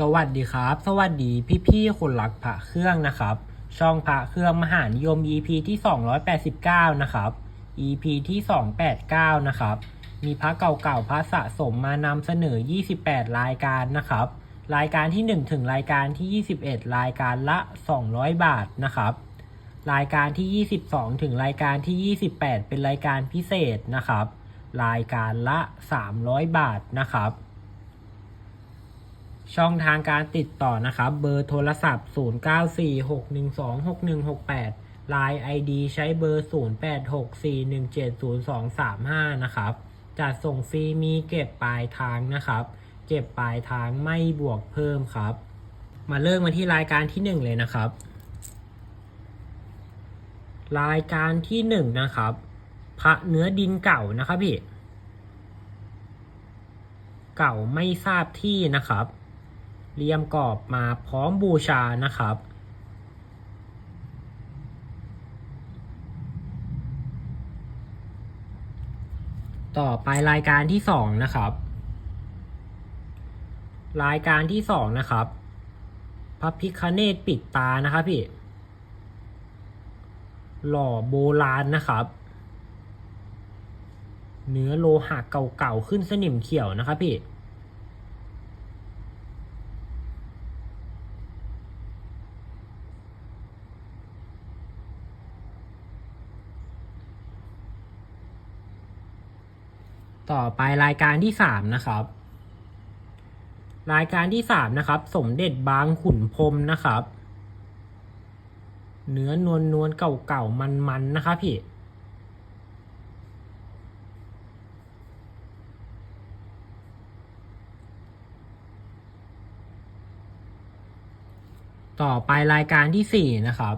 สวัสดีครับ สวัสดีพี่ๆคนรักพระเครื่องนะครับ ช่องพระเครื่องมหานิยม EP ที่ 289 นะครับ EP ที่ 289 นะครับ มีพระเก่าๆพระสะสมมานำเสนอ 28 รายการนะครับ รายการที่ 1 ถึงรายการที่ 21 รายการละ 200 บาทนะครับ รายการที่ 22 ถึงรายการที่ 28 เป็นรายการพิเศษนะครับ รายการละ 300 บาทนะครับ ช่องทางการติดต่อนะครับ เบอร์โทรศัพท์ 0946126168 Line ID ใช้เบอร์ 0864170235 นะครับ จัดส่งฟรีมีเก็บปลายทางนะครับ เก็บปลายทางไม่บวกเพิ่มครับ มาเริ่มมาที่รายการที่ 1 เลยนะครับ รายการที่ 1 นะครับ พระเนื้อดินเก่านะครับพี่ เก่าไม่ทราบที่นะครับ เรียมกรอบมาพร้อมบูชานะครับ ต่อไปรายการที่สองนะครับ รายการที่สองนะครับพระพิคเนตปิดตานะครับพี่ หล่อโบราณนะครับ เนื้อโลหะเก่าๆขึ้นสนิมเขียวนะครับพี่ ไปรายการที่สามนะครับ รายการที่สามนะครับ สมเด็จบางขุนพรมนะครับ เนื้อนวลนวลเก่าๆมันๆนะครับพี่ต่อไปรายการที่สี่นะครับ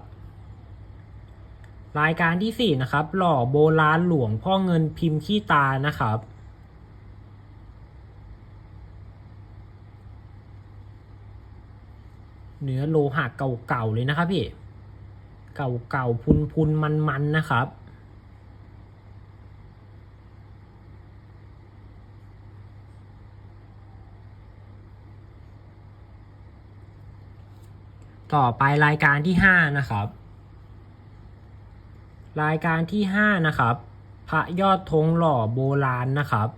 รายการที่สี่นะครับ หล่อโบราณหลวงพ่อเงินพิมพ์ขี้ตานะครับ เนื้อโลหะเก่าๆเลยนะครับพี่ เก่าๆพุนๆมันๆนะครับต่อไปรายการที่ห้านะครับ รายการที่ห้านะครับ พระยอดธงหล่อโบราณนะครับ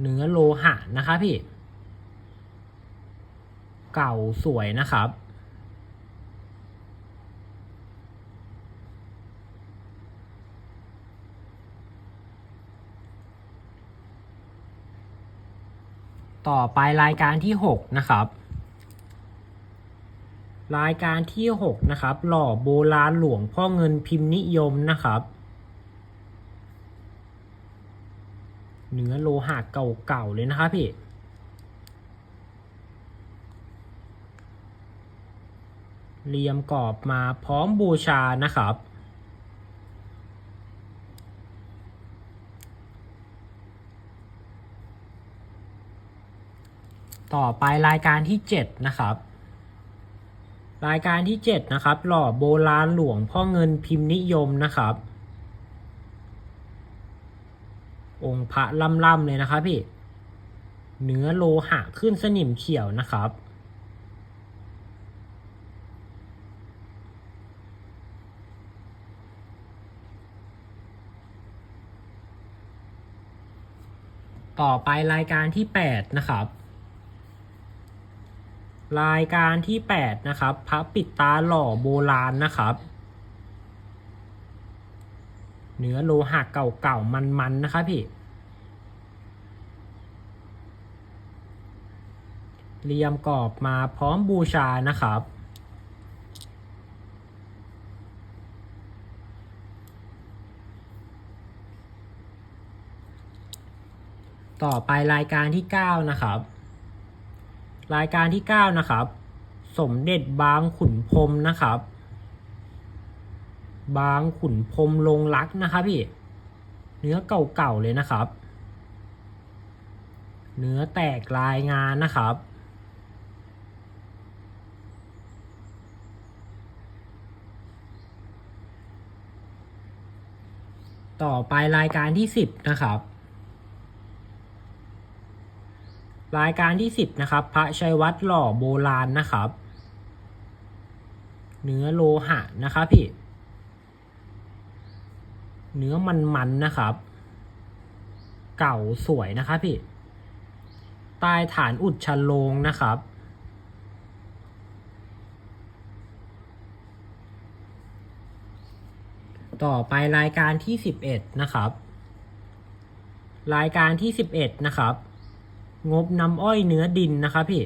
เนื้อโลหะนะครับพี่ เก่าสวยนะครับ ต่อไปรายการที่หกนะครับ รายการที่หกนะครับ หล่อโบราณหลวงพ่อเงินพิมพ์นิยมนะครับเนื้อโลหะเก่าๆเลยนะครับพี่ เรียมกรอบมาพร้อมบูชานะครับ ต่อไปรายการที่เจ็ดนะครับ รายการที่ 7 นะครับ หล่อโบราณหลวงพ่อเงินพิมพ์นิยมนะครับ องค์พระล่ำๆเลยนะครับพี่ เนื้อโลหะขึ้นสนิมเขียวนะครับ ต่อไปรายการที่ 8 นะครับ รายการที่ 8 นะครับพระปิดตาหล่อโบราณนะครับ เนื้อโลหะเก่าๆมันๆนะครับพี่เรียมกรอบมาพร้อมบูชานะครับ ต่อไปรายการที่ 9 นะครับ รายการที่ 9 นะครับ สมเด็จบางขุนพรมนะครับ บางขุนพรมลงรักนะครับพี่ เนื้อเก่าๆเลยนะครับ เนื้อแตกลายงานนะครับต่อไปรายการที่ 10 นะครับ รายการที่สิบนะครับ พระชัยวัดหล่อโบราณนะครับ เนื้อโลหะนะครับพี่ เนื้อมันๆนะครับ เก่าสวยนะครับพี่ใต้ฐานอุดชันโลงนะครับ ต่อไปรายการที่สิบเอ็ดนะครับ รายการที่สิบเอ็ดนะครับ งบน้ำอ้อยเนื้อดินนะครับพี่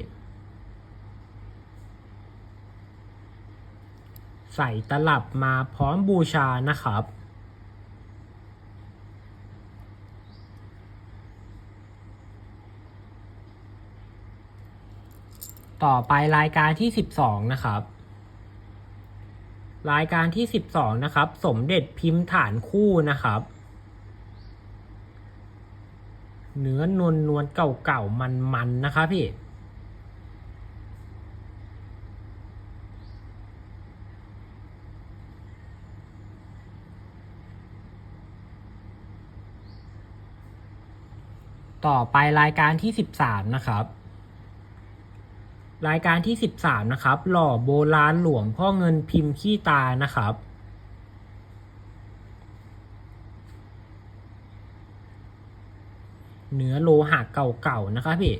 ใส่ตลับมาพร้อมบูชานะครับ ต่อไปรายการที่สิบสองนะครับ รายการที่สิบสองนะครับ สมเด็จพิมพ์ฐานคู่นะครับ เนื้อนวลนวลๆเก่าๆ มันๆ นะครับพี่ ต่อไปรายการที่สิบสามนะครับ รายการที่สิบสามนะครับ หล่อโบราณหลวงพ่อเงินพิมพ์ขี้ตานะครับ เนื้อโลหะเก่าๆนะครับพี่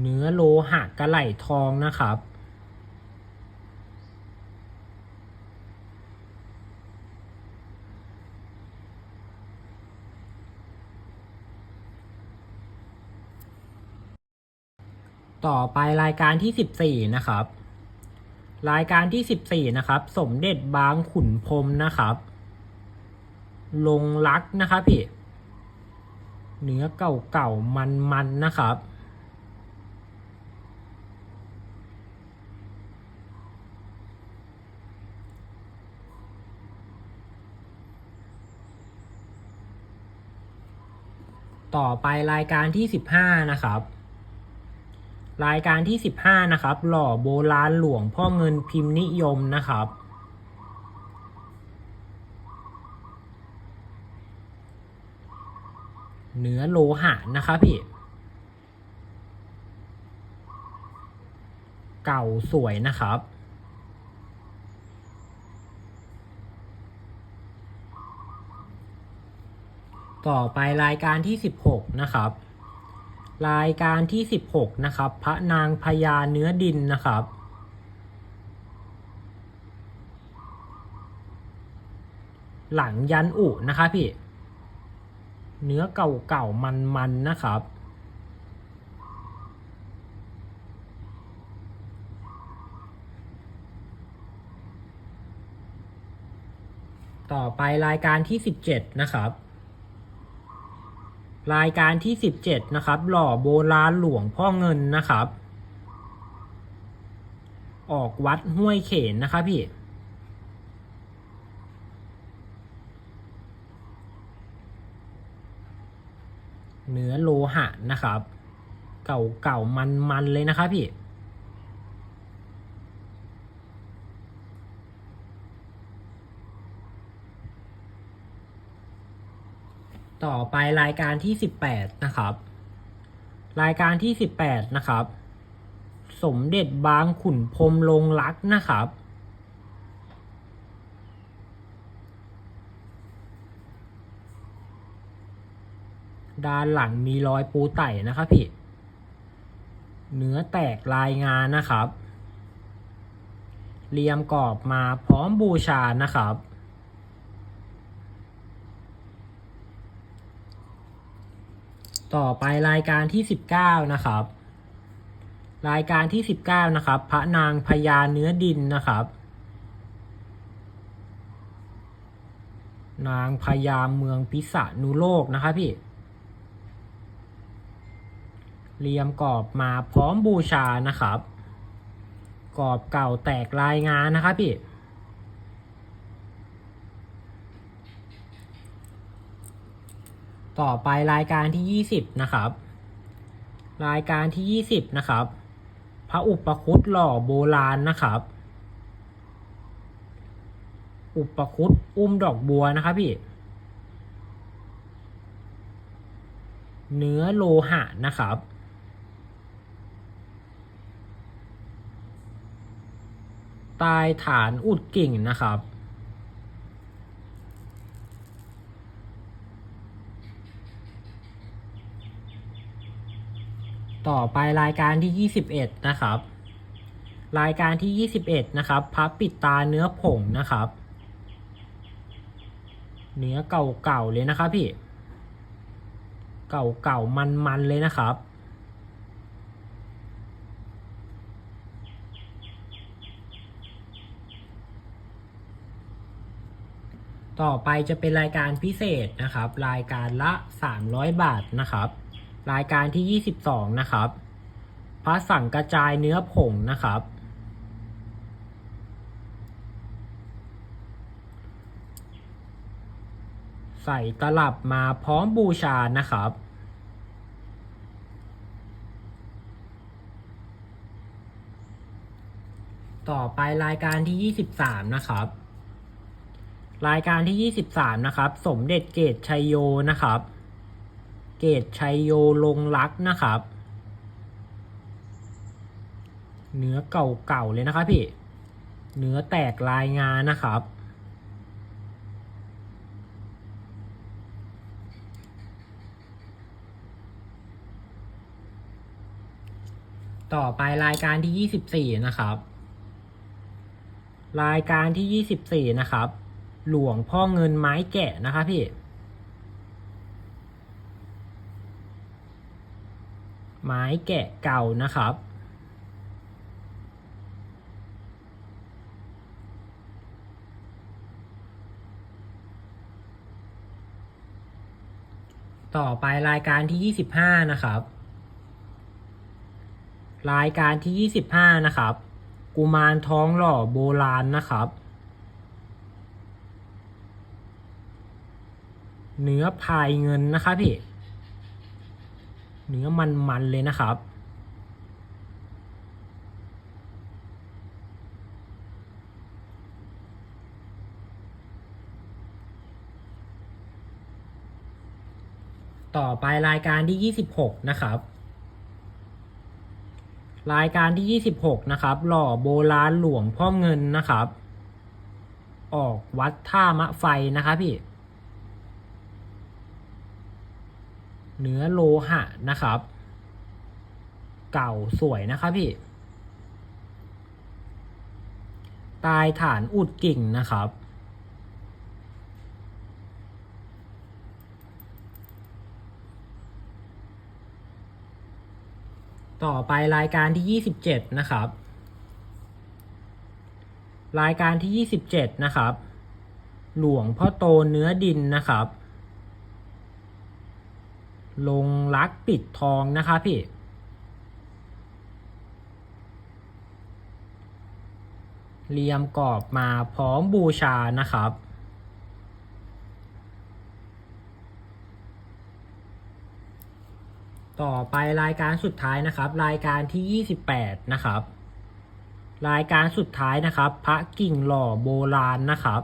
เนื้อโลหะกระไหลทองนะครับ ต่อไปรายการที่สิบสี่นะครับ รายการที่สิบสี่นะครับ สมเด็จบางขุนพรมนะครับ ลงรักนะครับพี่ เนื้อเก่าๆ มันๆ นะครับ ต่อไปรายการที่สิบห้านะครับ รายการที่สิบห้านะครับ หล่อโบราณหลวงพ่อเงินพิมพ์นิยมนะครับ เนื้อโลหะนะครับพี่ เก่าสวยนะครับ ต่อไปรายการที่สิบหกนะครับ รายการที่สิบหกนะครับ พระนางพญาเนื้อดินนะครับหลังยันอุนะครับพี่ เนื้อเก่าๆ มันๆ นะครับ ต่อไปรายการที่สิบเจ็ดนะครับ รายการที่สิบเจ็ดนะครับ หล่อโบราณหลวงพ่อเงินนะครับ ออกวัดห้วยเขนนะครับพี่ เนื้อโลหะนะครับ เก่าเก่ามันมันๆเลยนะครับพี่ต่อไปรายการที่สิบแปดนะครับ รายการที่สิบแปดนะครับ สมเด็จบางขุนพรมลงรักนะครับ ด้านหลังมีรอยปูไต่นะครับพี่ เนื้อแตกลายงานนะครับเรียมกรอบมาพร้อมบูชานะครับ ต่อไปรายการที่สิบเก้านะครับ รายการที่สิบเก้านะครับ พระนางพญาเนื้อดินนะครับ นางพญาเมืองพิษณุโลกนะครับพี่ เรียมกรอบมาพร้อมบูชานะครับ กรอบเก่าแตกลายงานนะครับพี่ ต่อไปรายการที่ยี่สิบนะครับ รายการที่ยี่สิบนะครับ พระอุปคุตหล่อโบราณนะครับ อุปคุตอุ้มดอกบัวนะครับพี่เนื้อโลหะนะครับ ใต้ฐานอุดกิ่งนะครับ ต่อไปรายการที่ 21 นะครับ รายการที่ 21 นะครับ พับปิดตาเนื้อผงนะครับ เนื้อเก่าๆเลยนะครับพี่ เก่าๆมันๆเลยนะครับ ต่อไปจะเป็นรายการพิเศษนะครับ รายการละ 300 บาทนะครับ รายการที่ 22 นะครับพระสั่งกระจายเนื้อผงนะครับ ใส่ตลับมาพร้อมบูชานะครับต่อไปรายการที่ 23 นะครับ รายการที่ 23 นะครับ สมเด็จเกตชัยโยนะครับ เกตชัยโยลงรักนะครับ เนื้อเก่าๆเลยนะครับพี่ เนื้อแตกลายงานนะครับ ต่อไปรายการที่ 24 นะครับ รายการที่ 24 นะครับ หลวงพ่อเงินไม้แกะนะครับพี่ ไม้แกะเก่านะครับ ต่อไปรายการที่ 25 นะครับ รายการที่ 25 นะครับ กุมารท้องหล่อโบราณนะครับ เนื้อพายเงินนะครับพี่ เนื้อมันๆเลยนะครับต่อไปรายการที่ 26 นะครับ รายการที่ 26 นะครับ หล่อโบราณหลวงพ่อเงินนะครับ ออกวัดท่ามะไฟนะครับพี่ เนื้อโลหะนะครับ เก่าสวยนะครับพี่ ตายฐานอุดกิ่งนะครับ ต่อไปรายการที่ 27 นะครับ รายการที่ 27 นะครับ หลวงพ่อโตเนื้อดินนะครับ ลงรักปิดทองนะครับพี่ เรียมกรอบมาพร้อมบูชานะครับ ต่อไปรายการสุดท้ายนะครับ รายการที่ 28 นะครับ รายการสุดท้ายนะครับ พระกิ่งหล่อโบราณนะครับ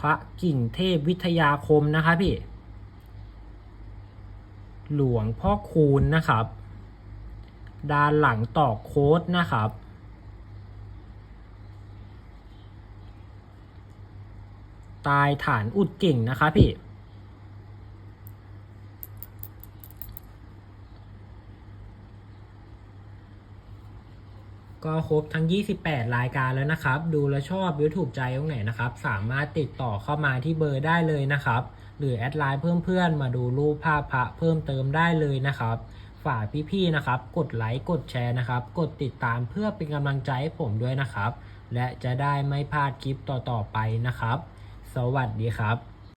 พระกิ่งเทพวิทยาคมนะคะพี่ หลวงพ่อคูณนะครับ ด้านหลังตอกโค้ดนะครับตายฐานอุดกิ่งนะคะพี่ ก็ครบทั้ง 28 รายการแล้วนะครับ ดูแล้วชอบหรือถูกใจตรงไหนนะครับ สามารถติดต่อเข้ามาที่เบอร์ได้เลยนะครับ หรือแอดไลน์เพิ่มเพื่อนมาดูรูปภาพพระเพิ่มเติมได้เลยนะครับ ฝากพี่ๆนะครับ กดไลค์กดแชร์นะครับ กดติดตามเพื่อเป็นกำลังใจให้ผมด้วยนะครับ และจะได้ไม่พลาดคลิปต่อๆไปนะครับ สวัสดีครับ